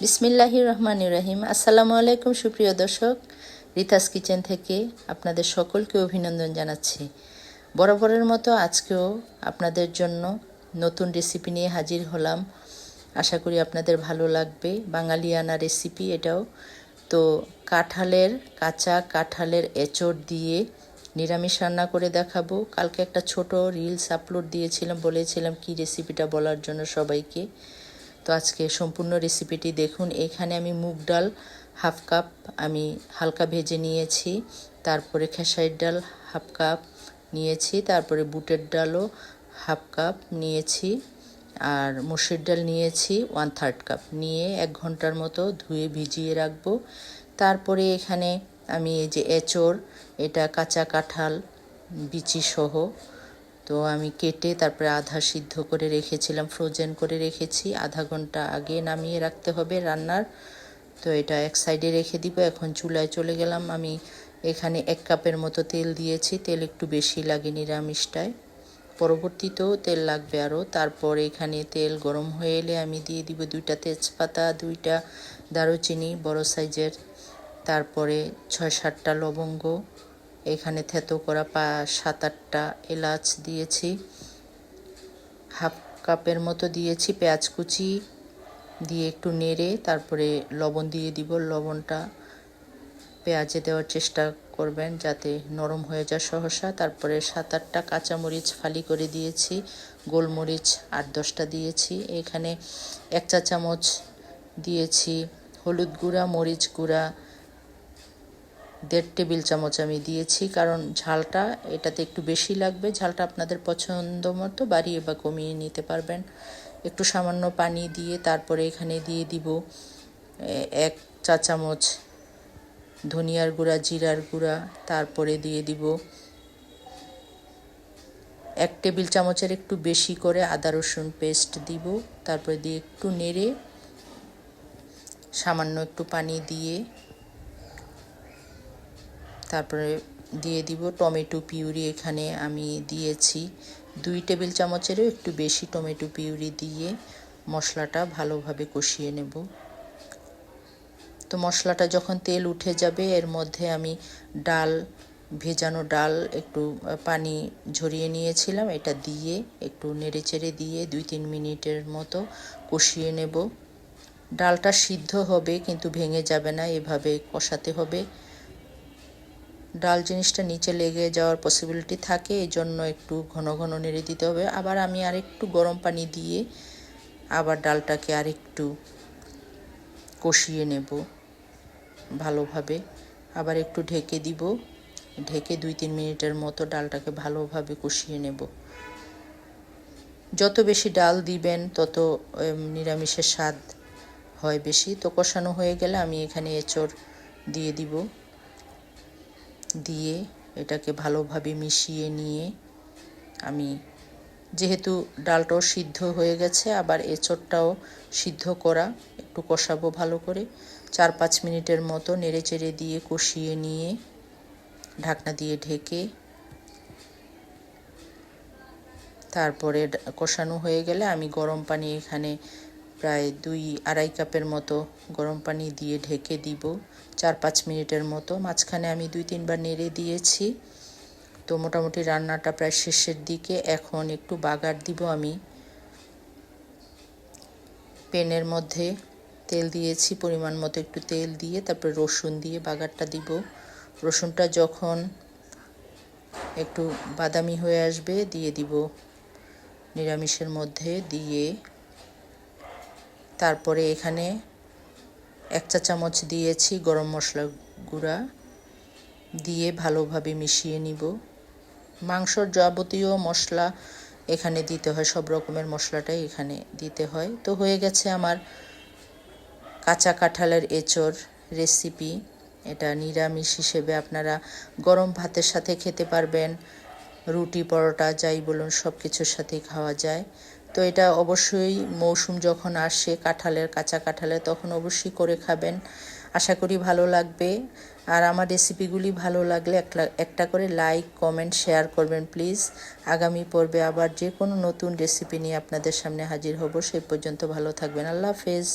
বিসমিল্লাহির রহমান রাহিম। আসসালামু আলাইকুম সুপ্রিয় দর্শক, রিতাস কিচেন থেকে আপনাদের সকলকে অভিনন্দন জানাচ্ছি। বরাবরের মতো আজকেও আপনাদের জন্য নতুন রেসিপি নিয়ে হাজির হলাম। আশা করি আপনাদের ভালো লাগবে। বাঙালিয়ানা রেসিপি এটাও। তো কাঁঠালের, কাঁচা কাঁঠালের এঁচড় দিয়ে নিরামিষ রান্না করে দেখাবো। কালকে একটা ছোট রিলস আপলোড দিয়েছিলাম, বলেছিলাম কি রেসিপিটা বলার জন্য সবাইকে। তো আজকে সম্পূর্ণ রেসিপিটি দেখুন। এখানে আমি মুগ ডাল হাফ কাপ আমি হালকা ভেজে নিয়েছি, তারপরে খেসারির ডাল হাফ কাপ নিয়েছি, তারপরে বুটের ডালও হাফ কাপ নিয়েছি, আর মসুর ডাল নিয়েছি ওয়ান থার্ড কাপ নিয়ে এক ঘণ্টার মতো ধুয়ে ভিজিয়ে রাখব। তারপরে এখানে আমি এই যে এঁচড়, এটা কাঁচা কাঁঠাল, বিচি সহ তো আমি কেটে তারপরে আধা সিদ্ধ করে রেখেছিলাম ফ্রোজেন করে রেখেছি। আধা ঘণ্টা আগে নামিয়ে রাখতে হবে রান্নার। তো এটা এক সাইডে রেখে দিব। এখন চুলায় চলে গেলাম। আমি এখানে এক কাপের মতো তেল দিয়েছি। তেল একটু বেশি লাগে নিরামিষটায়। পরবর্তীতেও তেল লাগবে আরও। তারপর এখানে তেল গরম হয়ে এলে আমি দিয়ে দিব দুইটা তেজপাতা, দুইটা দারুচিনি, বড় সাইজের। তারপরে ছয় সাতটা লবঙ্গ এখানে থেতো করা পা সাত আটটা এলাচ দিয়েছি। হাফ কাপের মতো দিয়েছি পেঁয়াজ কুচি দিয়ে একটু নেড়ে তারপরে লবণ দিয়ে দিব। লবণটা পেঁয়াজে দেওয়ার চেষ্টা করবেন যাতে নরম হয়ে যায় সহসা। তারপরে সাত আটটা কাঁচামরিচ ফালি করে দিয়েছি। গোলমরিচ আট দশটা দিয়েছি। এখানে এক চা চামচ দিয়েছি হলুদ গুঁড়া, মরিচ গুঁড়া দেড় টেবিল চামচ আমি দিয়েছি, কারণ ঝালটা এটাতে একটু বেশি লাগবে। ঝালটা আপনাদের পছন্দ মতো বাড়িয়ে বা কমিয়ে নিতে পারবেন। একটু সামান্য পানি দিয়ে তারপরে এখানে দিয়ে দিব এক চা চামচ ধনিয়ার গুঁড়া, জিরার গুঁড়া, তারপরে দিয়ে দিব এক টেবিল চামচের একটু বেশি করে আদা রসুন পেস্ট দিব, তারপরে দিয়ে একটু নেড়ে সামান্য একটু পানি দিয়ে তারপরে দিয়ে দিব টমেটো পিউরি এখানে আমি দিয়েছি। দুই টেবিল চামচেরও একটু বেশি টমেটো পিউরি দিয়ে মশলাটা ভালোভাবে কষিয়ে নেব। তো মশলাটা যখন তেল উঠে যাবে, এর মধ্যে আমি ডাল, ভেজানো ডাল একটু পানি ঝরিয়ে নিয়েছিলাম, এটা দিয়ে একটু নেড়ে চেড়ে দিয়ে দুই তিন মিনিটের মতো কষিয়ে নেব। ডালটা সিদ্ধ হবে কিন্তু ভেঙে যাবে না, এভাবে কষাতে হবে। ডাল জিনিসটা নিচে লেগে যাওয়ার পসিবিলিটি থাকে, এই জন্য একটু ঘন ঘন নেড়ে দিতে হবে। আবার আমি আর একটু গরম পানি দিয়ে আবার ডালটাকে আর একটু কষিয়ে নেব ভালোভাবে। আবার একটু ঢেকে দিব, ঢেকে দুই তিন মিনিটের মতো ডালটাকে ভালোভাবে কষিয়ে নেব। যত বেশি ডাল দিবেন, তত নিরামিষের স্বাদ হয় বেশি। তো কষানো হয়ে গেলে আমি এখানে এঁচড় দিয়ে দিব। দিয়ে এটাকে ভালোভাবে মিশিয়ে নিয়ে আমি, যেহেতু ডালটাও সিদ্ধ হয়ে গেছে, আবার এঁচড়টাও সিদ্ধ করা, একটু কষাবো ভালো করে, চার পাঁচ মিনিটের মতো নেড়ে চেড়ে দিয়ে কষিয়ে নিয়ে ঢাকনা দিয়ে ঢেকে তারপরে কষানো হয়ে গেলে আমি গরম পানি এখানে প্রায় দুই আড়াই কাপের মতো গরম পানি দিয়ে ঢেকে দিব, চার পাঁচ মিনিটের মতো। মাঝখানে আমি দুই তিনবার নেড়ে দিয়েছি। তো মোটামুটি রান্নাটা প্রায় শেষের দিকে। এখন একটু বাগার দিব আমি। পেনের মধ্যে তেল দিয়েছি, পরিমাণ মতো একটু তেল দিয়ে তারপরে রসুন দিয়ে বাগারটা দিব। রসুনটা যখন একটু বাদামি হয়ে আসবে, দিয়ে দিব নিরামিষের মধ্যে দিয়ে তারপরে এখানে এক চা চামচ দিয়েছি গরম মশলা গুঁড়া দিয়ে ভালোভাবে মিশিয়ে নিব। মাংসর যাবতীয় মশলা এখানে দিতে হয়, সব রকমের মশলাটাই এখানে দিতে হয়। তো হয়ে গেছে আমার কাঁচা কাঁঠালের এঁচড় রেসিপি এটা নিরামিষ হিসেবে আপনারা গরম ভাতের সাথে খেতে পারবেন, রুটি, পরোটা, যাই বলুন সব কিছুর সাথেই খাওয়া যায়। তো এটা অবশ্যই মৌসুম যখন আসে কাঁঠালের কাঁচা কাঁঠালের তখন অবশ্যই করে খাবেন। আশা করি ভালো লাগবে। আর আমার রেসিপিগুলি ভালো লাগলে একটা করে লাইক, কমেন্ট, শেয়ার করবেন প্লিজ। আগামী পর্বে আবার যে কোনো নতুন রেসিপি নিয়ে আপনাদের সামনে হাজির হব। সেই পর্যন্ত ভালো থাকবেন। আল্লাহ হাফেজ।